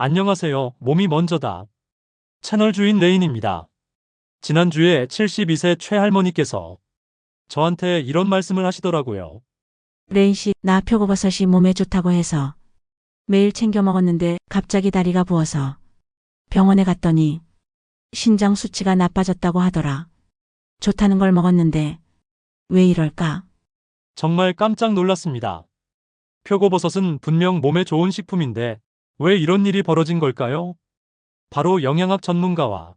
안녕하세요. 몸이 먼저다. 채널 주인 레인입니다. 지난주에 72세 최할머니께서 저한테 이런 말씀을 하시더라고요. 레인 씨, 나 표고버섯이 몸에 좋다고 해서 매일 챙겨 먹었는데 갑자기 다리가 부어서 병원에 갔더니 신장 수치가 나빠졌다고 하더라. 좋다는 걸 먹었는데 왜 이럴까? 정말 깜짝 놀랐습니다. 표고버섯은 분명 몸에 좋은 식품인데 왜 이런 일이 벌어진 걸까요? 바로 영양학 전문가와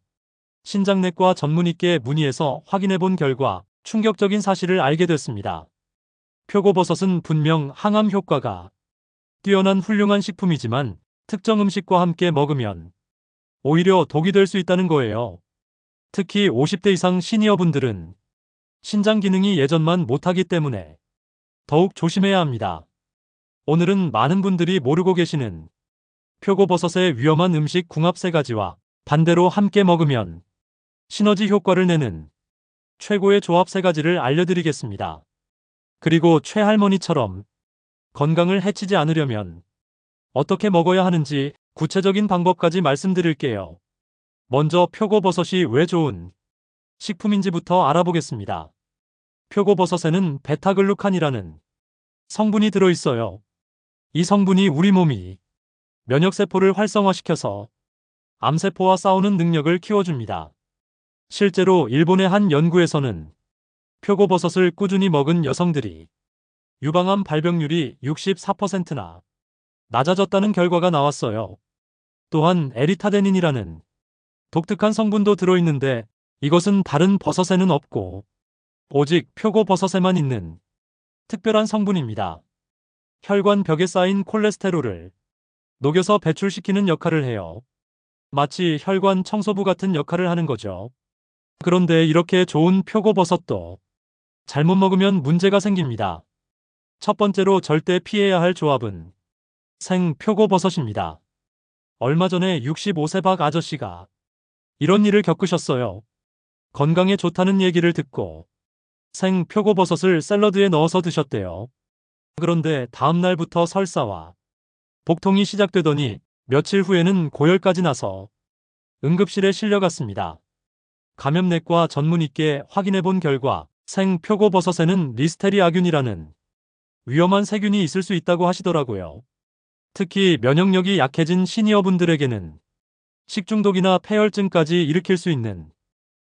신장내과 전문의께 문의해서 확인해 본 결과 충격적인 사실을 알게 됐습니다. 표고버섯은 분명 항암 효과가 뛰어난 훌륭한 식품이지만 특정 음식과 함께 먹으면 오히려 독이 될 수 있다는 거예요. 특히 50대 이상 시니어분들은 신장 기능이 예전만 못하기 때문에 더욱 조심해야 합니다. 오늘은 많은 분들이 모르고 계시는 표고버섯의 위험한 음식 궁합 세 가지와 반대로 함께 먹으면 시너지 효과를 내는 최고의 조합 세 가지를 알려드리겠습니다. 그리고 최할머니처럼 건강을 해치지 않으려면 어떻게 먹어야 하는지 구체적인 방법까지 말씀드릴게요. 먼저 표고버섯이 왜 좋은 식품인지부터 알아보겠습니다. 표고버섯에는 베타글루칸이라는 성분이 들어있어요. 이 성분이 우리 몸이 면역세포를 활성화시켜서 암세포와 싸우는 능력을 키워줍니다. 실제로 일본의 한 연구에서는 표고버섯을 꾸준히 먹은 여성들이 유방암 발병률이 64%나 낮아졌다는 결과가 나왔어요. 또한 에리타데닌이라는 독특한 성분도 들어있는데 이것은 다른 버섯에는 없고 오직 표고버섯에만 있는 특별한 성분입니다. 혈관 벽에 쌓인 콜레스테롤을 녹여서 배출시키는 역할을 해요. 마치 혈관 청소부 같은 역할을 하는 거죠. 그런데 이렇게 좋은 표고버섯도 잘못 먹으면 문제가 생깁니다. 첫 번째로 절대 피해야 할 조합은 생 표고버섯입니다. 얼마 전에 65세 박 아저씨가 이런 일을 겪으셨어요. 건강에 좋다는 얘기를 듣고 생 표고버섯을 샐러드에 넣어서 드셨대요. 그런데 다음날부터 설사와 복통이 시작되더니 며칠 후에는 고열까지 나서 응급실에 실려갔습니다. 감염내과 전문의께 확인해 본 결과 생 표고버섯에는 리스테리아균이라는 위험한 세균이 있을 수 있다고 하시더라고요. 특히 면역력이 약해진 시니어분들에게는 식중독이나 폐혈증까지 일으킬 수 있는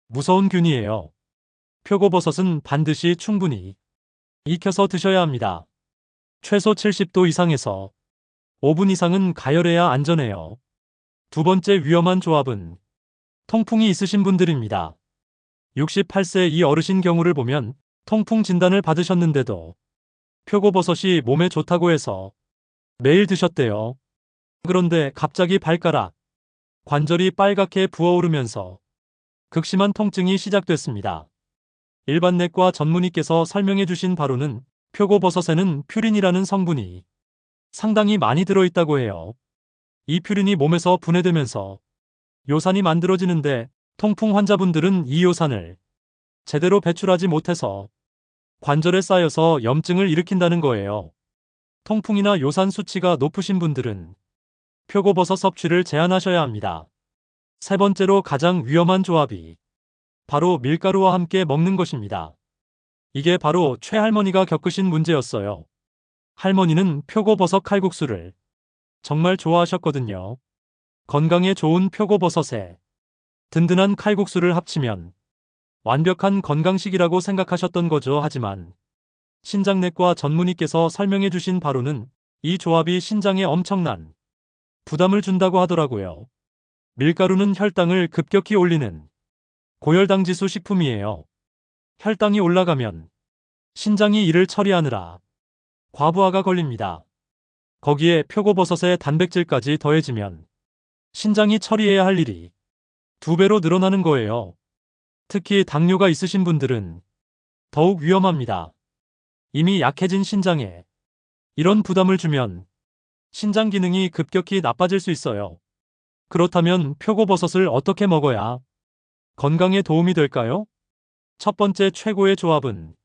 무서운 균이에요. 표고버섯은 반드시 충분히 익혀서 드셔야 합니다. 최소 70도 이상에서 5분 이상은 가열해야 안전해요. 두 번째 위험한 조합은 통풍이 있으신 분들입니다. 68세 이 어르신 경우를 보면 통풍 진단을 받으셨는데도 표고버섯이 몸에 좋다고 해서 매일 드셨대요. 그런데 갑자기 발가락, 관절이 빨갛게 부어오르면서 극심한 통증이 시작됐습니다. 일반 내과 전문의께서 설명해 주신 바로는 표고버섯에는 퓨린이라는 성분이 상당히 많이 들어있다고 해요. 이 퓨린이 몸에서 분해되면서 요산이 만들어지는데 통풍 환자분들은 이 요산을 제대로 배출하지 못해서 관절에 쌓여서 염증을 일으킨다는 거예요. 통풍이나 요산 수치가 높으신 분들은 표고버섯 섭취를 제한하셔야 합니다. 세 번째로 가장 위험한 조합이 바로 밀가루와 함께 먹는 것입니다. 이게 바로 최할머니가 겪으신 문제였어요. 할머니는 표고버섯 칼국수를 정말 좋아하셨거든요. 건강에 좋은 표고버섯에 든든한 칼국수를 합치면 완벽한 건강식이라고 생각하셨던 거죠. 하지만 신장내과 전문의께서 설명해 주신 바로는 이 조합이 신장에 엄청난 부담을 준다고 하더라고요. 밀가루는 혈당을 급격히 올리는 고혈당 지수 식품이에요. 혈당이 올라가면 신장이 이를 처리하느라 과부하가 걸립니다. 거기에 표고버섯의 단백질까지 더해지면 신장이 처리해야 할 일이 두 배로 늘어나는 거예요. 특히 당뇨가 있으신 분들은 더욱 위험합니다. 이미 약해진 신장에 이런 부담을 주면 신장 기능이 급격히 나빠질 수 있어요. 그렇다면 표고버섯을 어떻게 먹어야 건강에 도움이 될까요? 첫 번째 최고의 조합은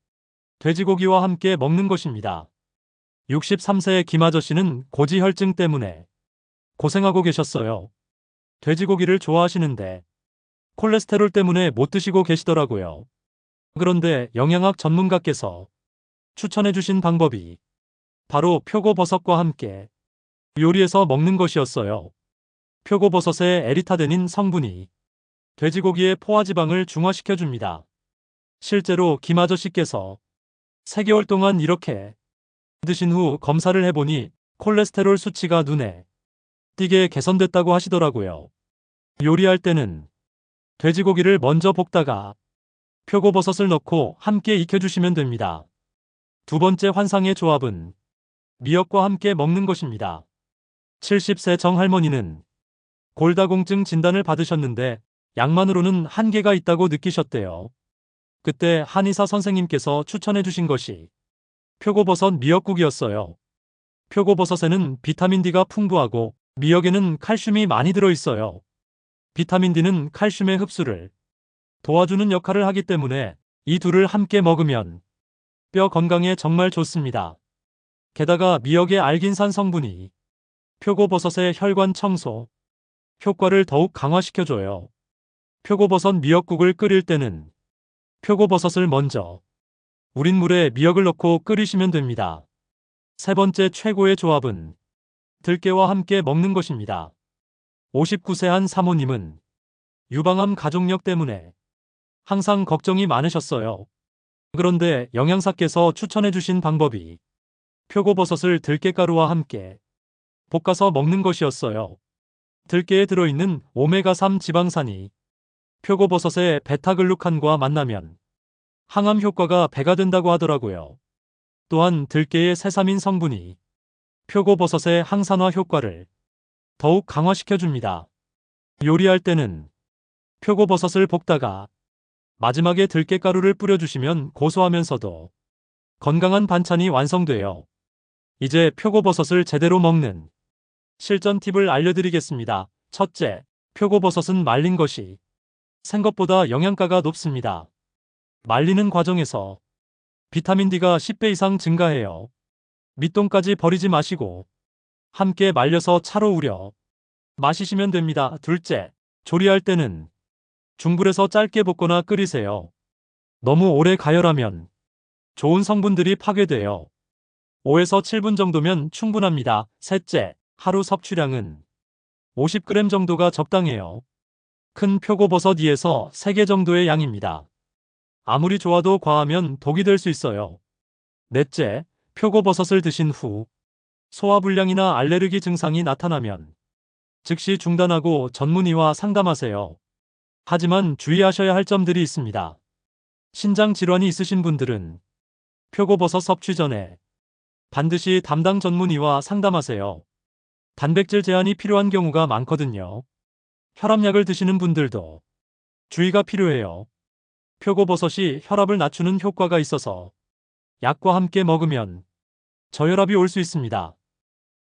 돼지고기와 함께 먹는 것입니다. 63세의 김아저씨는 고지혈증 때문에 고생하고 계셨어요. 돼지고기를 좋아하시는데 콜레스테롤 때문에 못 드시고 계시더라고요. 그런데 영양학 전문가께서 추천해 주신 방법이 바로 표고버섯과 함께 요리해서 먹는 것이었어요. 표고버섯의 에리타데닌 성분이 돼지고기의 포화지방을 중화시켜 줍니다. 실제로 김 아저씨께서 3개월 동안 이렇게 드신 후 검사를 해보니 콜레스테롤 수치가 눈에 띄게 개선됐다고 하시더라고요. 요리할 때는 돼지고기를 먼저 볶다가 표고버섯을 넣고 함께 익혀주시면 됩니다. 두 번째 환상의 조합은 미역과 함께 먹는 것입니다. 70세 정 할머니는 골다공증 진단을 받으셨는데 약만으로는 한계가 있다고 느끼셨대요. 그때 한의사 선생님께서 추천해 주신 것이 표고버섯 미역국이었어요. 표고버섯에는 비타민 D가 풍부하고 미역에는 칼슘이 많이 들어있어요. 비타민 D는 칼슘의 흡수를 도와주는 역할을 하기 때문에 이 둘을 함께 먹으면 뼈 건강에 정말 좋습니다. 게다가 미역의 알긴산 성분이 표고버섯의 혈관 청소 효과를 더욱 강화시켜줘요. 표고버섯 미역국을 끓일 때는 표고버섯을 먼저 우린 물에 미역을 넣고 끓이시면 됩니다. 세 번째 최고의 조합은 들깨와 함께 먹는 것입니다. 59세 한 사모님은 유방암 가족력 때문에 항상 걱정이 많으셨어요. 그런데 영양사께서 추천해 주신 방법이 표고버섯을 들깨가루와 함께 볶아서 먹는 것이었어요. 들깨에 들어있는 오메가3 지방산이 표고버섯의 베타글루칸과 만나면 항암 효과가 배가 된다고 하더라고요. 또한 들깨의 세사민 성분이 표고버섯의 항산화 효과를 더욱 강화시켜 줍니다. 요리할 때는 표고버섯을 볶다가 마지막에 들깨가루를 뿌려주시면 고소하면서도 건강한 반찬이 완성돼요. 이제 표고버섯을 제대로 먹는 실전 팁을 알려드리겠습니다. 첫째, 표고버섯은 말린 것이 생것보다 영양가가 높습니다. 말리는 과정에서 비타민 D가 10배 이상 증가해요. 밑동까지 버리지 마시고 함께 말려서 차로 우려 마시시면 됩니다. 둘째, 조리할 때는 중불에서 짧게 볶거나 끓이세요. 너무 오래 가열하면 좋은 성분들이 파괴돼요. 5에서 7분 정도면 충분합니다. 셋째, 하루 섭취량은 50g 정도가 적당해요. 큰 표고버섯 2에서 3개 정도의 양입니다. 아무리 좋아도 과하면 독이 될 수 있어요. 넷째, 표고버섯을 드신 후 소화불량이나 알레르기 증상이 나타나면 즉시 중단하고 전문의와 상담하세요. 하지만 주의하셔야 할 점들이 있습니다. 신장 질환이 있으신 분들은 표고버섯 섭취 전에 반드시 담당 전문의와 상담하세요. 단백질 제한이 필요한 경우가 많거든요. 혈압약을 드시는 분들도 주의가 필요해요. 표고버섯이 혈압을 낮추는 효과가 있어서 약과 함께 먹으면 저혈압이 올 수 있습니다.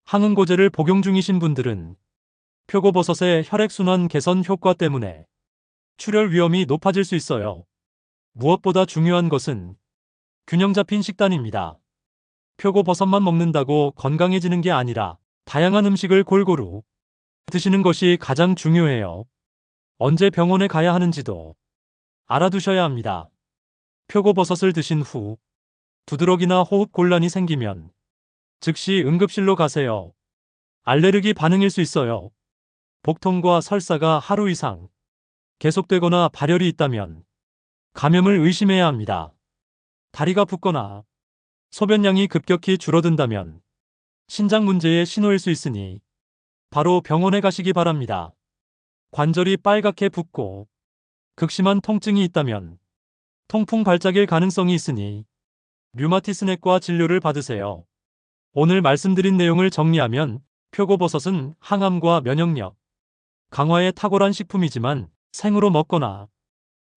항응고제를 복용 중이신 분들은 표고버섯의 혈액순환 개선 효과 때문에 출혈 위험이 높아질 수 있어요. 무엇보다 중요한 것은 균형 잡힌 식단입니다. 표고버섯만 먹는다고 건강해지는 게 아니라 다양한 음식을 골고루 드시는 것이 가장 중요해요. 언제 병원에 가야 하는지도 알아두셔야 합니다. 표고버섯을 드신 후 두드러기나 호흡 곤란이 생기면 즉시 응급실로 가세요. 알레르기 반응일 수 있어요. 복통과 설사가 하루 이상 계속되거나 발열이 있다면 감염을 의심해야 합니다. 다리가 붓거나 소변량이 급격히 줄어든다면 신장 문제의 신호일 수 있으니 바로 병원에 가시기 바랍니다. 관절이 빨갛게 붓고 극심한 통증이 있다면 통풍 발작일 가능성이 있으니 류마티스내과 진료를 받으세요. 오늘 말씀드린 내용을 정리하면 표고버섯은 항암과 면역력 강화에 탁월한 식품이지만 생으로 먹거나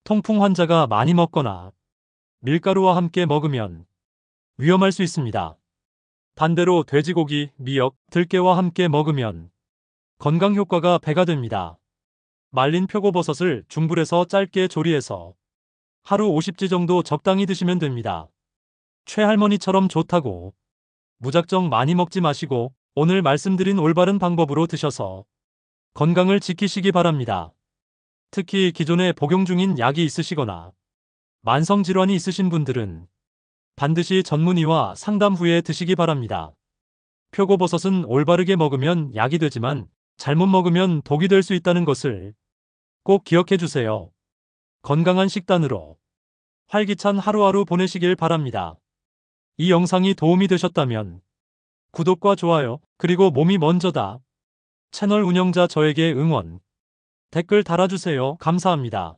통풍 환자가 많이 먹거나 밀가루와 함께 먹으면 위험할 수 있습니다. 반대로 돼지고기, 미역, 들깨와 함께 먹으면 건강 효과가 배가 됩니다. 말린 표고버섯을 중불에서 짧게 조리해서 하루 50지 정도 적당히 드시면 됩니다. 최할머니처럼 좋다고 무작정 많이 먹지 마시고 오늘 말씀드린 올바른 방법으로 드셔서 건강을 지키시기 바랍니다. 특히 기존에 복용 중인 약이 있으시거나 만성질환이 있으신 분들은 반드시 전문의와 상담 후에 드시기 바랍니다. 표고버섯은 올바르게 먹으면 약이 되지만 잘못 먹으면 독이 될 수 있다는 것을 꼭 기억해 주세요. 건강한 식단으로 활기찬 하루하루 보내시길 바랍니다. 이 영상이 도움이 되셨다면 구독과 좋아요, 그리고 몸이 먼저다. 채널 운영자 저에게 응원, 댓글 달아주세요. 감사합니다.